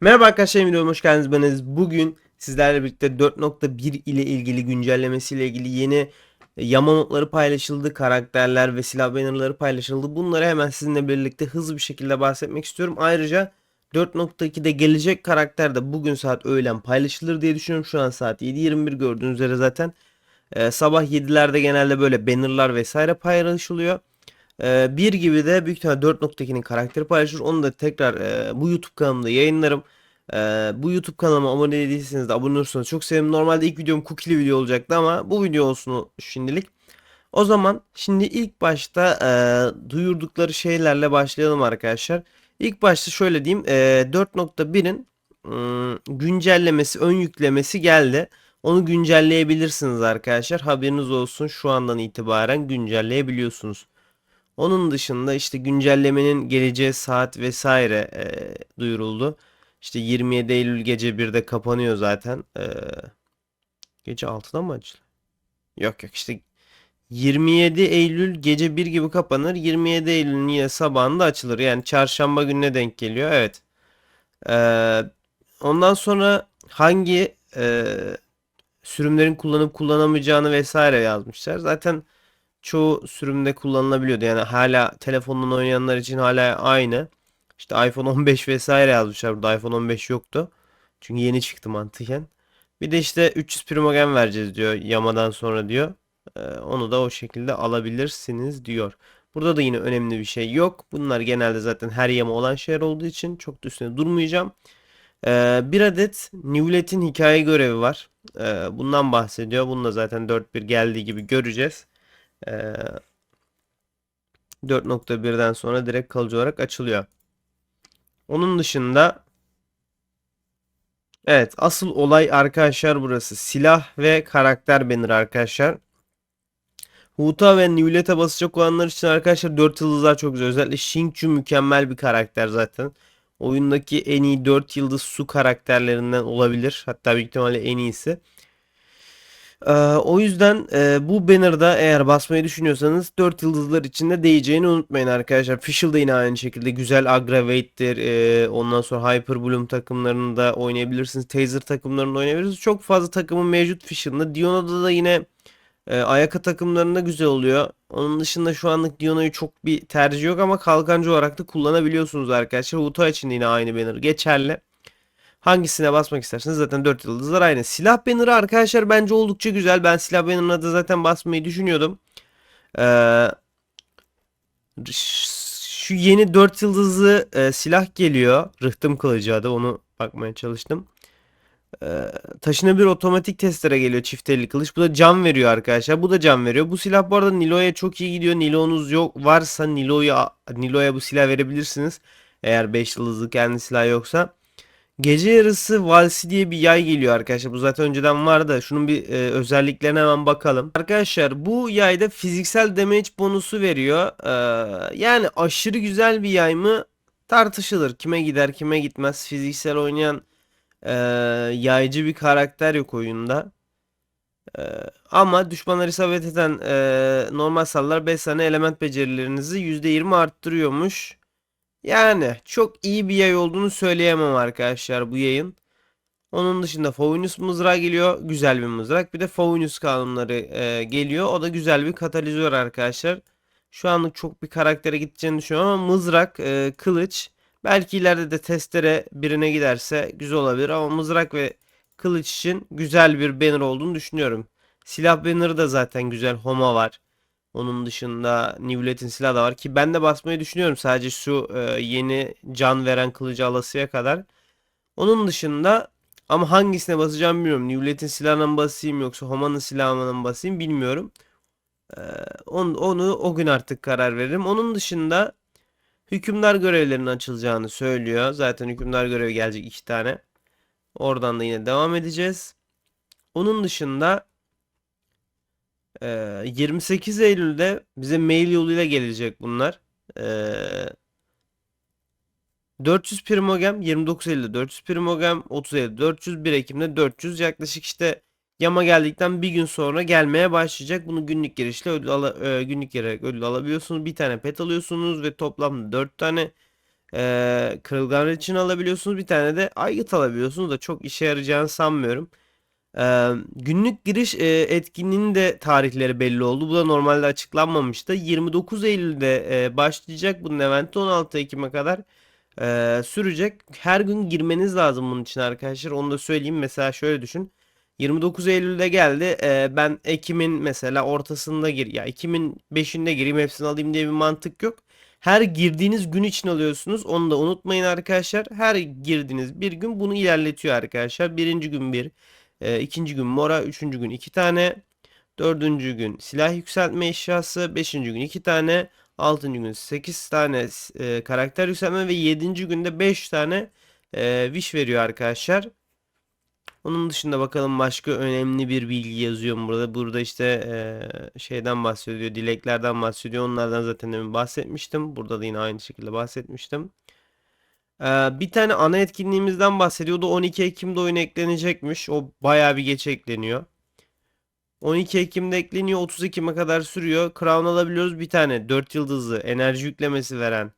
Merhaba arkadaşlar videoma hoş geldiniz. Beniz. Bugün sizlerle birlikte 4.1 ile ilgili güncellemesiyle ilgili yeni e, yama notları paylaşıldı. Karakterler ve silah bannerları paylaşıldı. Bunları hemen sizinle birlikte hızlı bir şekilde bahsetmek istiyorum. Ayrıca 4.2'de gelecek karakter de bugün saat öğlen paylaşılır diye düşünüyorum. Şu an saat 7.21 gördüğünüz üzere zaten. Ee, sabah 7'lerde genelde böyle bannerlar vesaire paylaşılıyor. Ee, bir gibi de büyük ihtimalle 4.2'nin karakteri paylaşılır. Onu da tekrar e, bu YouTube kanalımda yayınlarım. Ee, bu YouTube kanalıma abone değilseniz de abone olursanız çok sevinirim. Normalde ilk videom cookie'li video olacaktı ama bu video olsun şimdilik. O zaman şimdi ilk başta e, duyurdukları şeylerle başlayalım arkadaşlar. İlk başta şöyle diyeyim. E, 4.1'in ım, güncellemesi, ön yüklemesi geldi. Onu güncelleyebilirsiniz arkadaşlar. Haberiniz olsun. Şu andan itibaren güncelleyebiliyorsunuz. Onun dışında işte güncellemenin geleceği saat vesaire e, duyuruldu. İşte 27 Eylül gece 1'de kapanıyor zaten. E, gece 6'da mı açılıyor? Yok yok işte 27 Eylül gece 1 gibi kapanır. 27 Eylül'ün yine sabahında açılır. Yani çarşamba gününe denk geliyor. Evet. E, ondan sonra hangi e, sürümlerin kullanıp kullanamayacağını vesaire yazmışlar. Zaten çoğu sürümde kullanılabiliyordu. Yani hala telefondan oynayanlar için hala aynı. İşte iPhone 15 vesaire yazmışlar. Burada iPhone 15 yoktu. Çünkü yeni çıktı mantıken. Bir de işte 300 primogen vereceğiz diyor Yama'dan sonra diyor. Ee, onu da o şekilde alabilirsiniz diyor. Burada da yine önemli bir şey yok. Bunlar genelde zaten her yama olan şeyler olduğu için çok da üstüne durmayacağım. Ee, bir adet Newlet'in hikaye görevi var. Ee, bundan bahsediyor. Bunu da zaten 4.1 geldiği gibi göreceğiz. Ee, 4.1'den sonra direkt kalıcı olarak açılıyor. Onun dışında evet asıl olay arkadaşlar burası. Silah ve karakter banner arkadaşlar. Huta ve Newlet'e basacak olanlar için arkadaşlar 4 yıldızlar çok güzel. Özellikle Xingqiu mükemmel bir karakter zaten. Oyundaki en iyi 4 yıldız su karakterlerinden olabilir. Hatta büyük ihtimalle en iyisi. Ee, o yüzden e, bu banner'da eğer basmayı düşünüyorsanız 4 yıldızlar içinde değeceğini unutmayın arkadaşlar. Fischl da yine aynı şekilde güzel Aggravate'dir. Ee, ondan sonra Hyper Bloom takımlarında oynayabilirsiniz. Taser takımlarında oynayabilirsiniz. Çok fazla takımın mevcut Fischl'ında. Diona'da da yine e, Ayaka takımlarında güzel oluyor. Onun dışında şu anlık Diona'yı çok bir tercih yok ama kalkancı olarak da kullanabiliyorsunuz arkadaşlar. Uta için de yine aynı banner geçerli. Hangisine basmak isterseniz zaten 4 yıldızlar aynı. Silah banner'ı arkadaşlar bence oldukça güzel. Ben silah banner'ına da zaten basmayı düşünüyordum. Ee, şu yeni 4 yıldızlı e, silah geliyor. Rıhtım kılıcı adı. Onu bakmaya çalıştım. Ee, taşınabilir otomatik testere geliyor çift elli kılıç. Bu da can veriyor arkadaşlar. Bu da can veriyor. Bu silah bu arada Nilo'ya çok iyi gidiyor. Nilo'nuz yok varsa Nilo'ya Nilo'ya bu silah verebilirsiniz. Eğer 5 yıldızlı kendi silah yoksa. Gece yarısı valsi diye bir yay geliyor arkadaşlar. Bu zaten önceden vardı. Şunun bir e, özelliklerine hemen bakalım. Arkadaşlar bu yayda fiziksel damage bonusu veriyor. Ee, yani aşırı güzel bir yay mı? Tartışılır. Kime gider kime gitmez. Fiziksel oynayan e, yaycı bir karakter yok oyunda. E, ama düşmanları isabet eden e, normal sallar 5 tane element becerilerinizi %20 arttırıyormuş. Yani çok iyi bir yay olduğunu söyleyemem arkadaşlar bu yayın. Onun dışında Faunus mızrağı geliyor. Güzel bir mızrak. Bir de Faunus kanunları e, geliyor. O da güzel bir katalizör arkadaşlar. Şu anlık çok bir karaktere gideceğini düşünüyorum ama mızrak, e, kılıç belki ileride de testere birine giderse güzel olabilir ama mızrak ve kılıç için güzel bir banner olduğunu düşünüyorum. Silah bannerı da zaten güzel. Homa var. Onun dışında Nivlet'in silahı da var ki ben de basmayı düşünüyorum sadece şu e, yeni can veren kılıcı alasıya kadar. Onun dışında ama hangisine basacağım bilmiyorum. Nivlet'in silahına mı basayım yoksa Homa'nın silahına mı basayım bilmiyorum. E, onu, onu o gün artık karar veririm. Onun dışında hükümdar görevlerinin açılacağını söylüyor. Zaten hükümdar görevi gelecek iki tane. Oradan da yine devam edeceğiz. Onun dışında ee, 28 Eylül'de bize mail yoluyla gelecek bunlar. Ee, 400 primogem 29 Eylül'de 400 primogem 30 Eylül'de 400 1 Ekim'de 400 yaklaşık işte yama geldikten bir gün sonra gelmeye başlayacak. Bunu günlük girişle ödül ala, e, günlük girerek ödül alabiliyorsunuz. Bir tane pet alıyorsunuz ve toplamda 4 tane e, kırılgan reçin alabiliyorsunuz. Bir tane de aygıt alabiliyorsunuz da çok işe yarayacağını sanmıyorum. Ee, günlük giriş e, etkinliğinin de tarihleri belli oldu. Bu da normalde açıklanmamıştı. 29 Eylül'de e, başlayacak bunun eventi 16 Ekim'e kadar e, sürecek. Her gün girmeniz lazım bunun için arkadaşlar. Onu da söyleyeyim. Mesela şöyle düşün. 29 Eylül'de geldi. E, ben Ekim'in mesela ortasında gir ya Ekim'in 5'inde gireyim hepsini alayım diye bir mantık yok. Her girdiğiniz gün için alıyorsunuz. Onu da unutmayın arkadaşlar. Her girdiğiniz bir gün bunu ilerletiyor arkadaşlar. Birinci gün bir, e, ikinci gün mora, üçüncü gün iki tane, dördüncü gün silah yükseltme eşyası, beşinci gün iki tane, altıncı gün sekiz tane e, karakter yükseltme ve yedinci günde beş tane e, wish veriyor arkadaşlar. Onun dışında bakalım başka önemli bir bilgi yazıyor mu burada? Burada işte e, şeyden bahsediyor, dileklerden bahsediyor. Onlardan zaten demin bahsetmiştim. Burada da yine aynı şekilde bahsetmiştim. E, bir tane ana etkinliğimizden bahsediyordu. 12 Ekim'de oyun eklenecekmiş. O bayağı bir geç ekleniyor. 12 Ekim'de ekleniyor. 30 Ekim'e kadar sürüyor. Crown alabiliyoruz. Bir tane 4 yıldızlı enerji yüklemesi veren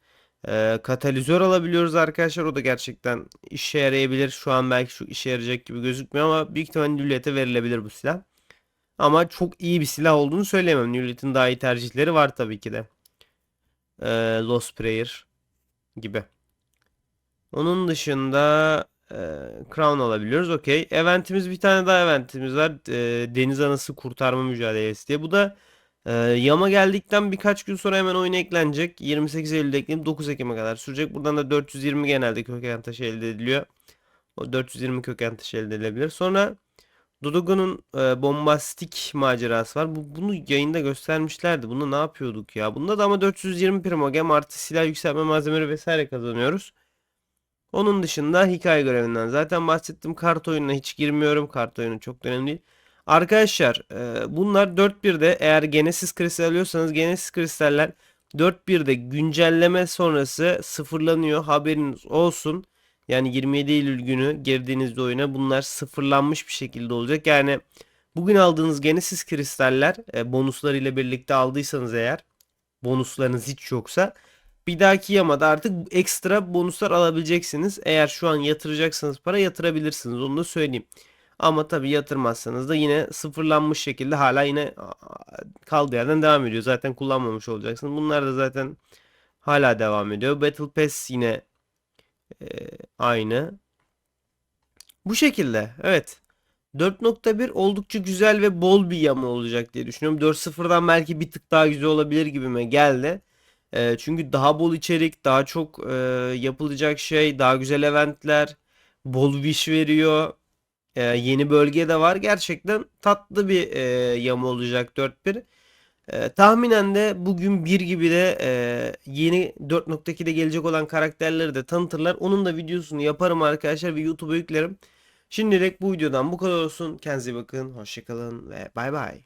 e, katalizör alabiliyoruz arkadaşlar. O da gerçekten işe yarayabilir. Şu an belki şu işe yarayacak gibi gözükmüyor ama büyük ihtimalle Newlet'e verilebilir bu silah. Ama çok iyi bir silah olduğunu söyleyemem. Newlet'in daha iyi tercihleri var tabii ki de. E, Lost Prayer gibi. Onun dışında e, Crown alabiliyoruz. Okey. Eventimiz bir tane daha eventimiz var. E, Deniz Anası Kurtarma Mücadelesi diye. Bu da ee, Yama geldikten birkaç gün sonra hemen oyuna eklenecek. 28 Eylül'de eklenip 9 Ekim'e kadar sürecek. Buradan da 420 genelde köken taşı elde ediliyor. O 420 köken taşı elde edilebilir. Sonra Dodogo'nun e, bombastik macerası var. Bu, bunu yayında göstermişlerdi. Bunda ne yapıyorduk ya? Bunda da ama 420 primogem artı silah yükseltme malzemeleri vesaire kazanıyoruz. Onun dışında hikaye görevinden zaten bahsettim. Kart oyununa hiç girmiyorum. Kart oyunu çok önemli değil. Arkadaşlar e, bunlar 4.1'de eğer Genesis kristal alıyorsanız Genesis kristaller 4.1'de güncelleme sonrası sıfırlanıyor. Haberiniz olsun. Yani 27 Eylül günü girdiğinizde oyuna bunlar sıfırlanmış bir şekilde olacak. Yani bugün aldığınız Genesis kristaller e, bonuslarıyla birlikte aldıysanız eğer bonuslarınız hiç yoksa bir dahaki yamada artık ekstra bonuslar alabileceksiniz. Eğer şu an yatıracaksanız para yatırabilirsiniz. Onu da söyleyeyim. Ama tabii yatırmazsanız da yine sıfırlanmış şekilde hala yine kaldığı yerden devam ediyor. Zaten kullanmamış olacaksınız. Bunlar da zaten hala devam ediyor. Battle Pass yine e, aynı. Bu şekilde. Evet. 4.1 oldukça güzel ve bol bir yama olacak diye düşünüyorum. 4.0'dan belki bir tık daha güzel olabilir gibime geldi. E, çünkü daha bol içerik, daha çok e, yapılacak şey, daha güzel eventler, bol wish veriyor. Ee, yeni bölge de var. Gerçekten tatlı bir e, yama olacak 4-1. E, tahminen de bugün bir gibi de e, yeni 4.2'de gelecek olan karakterleri de tanıtırlar. Onun da videosunu yaparım arkadaşlar ve YouTube'a yüklerim. Şimdilik bu videodan bu kadar olsun. Kendinize bakın. Hoşçakalın ve bay bay.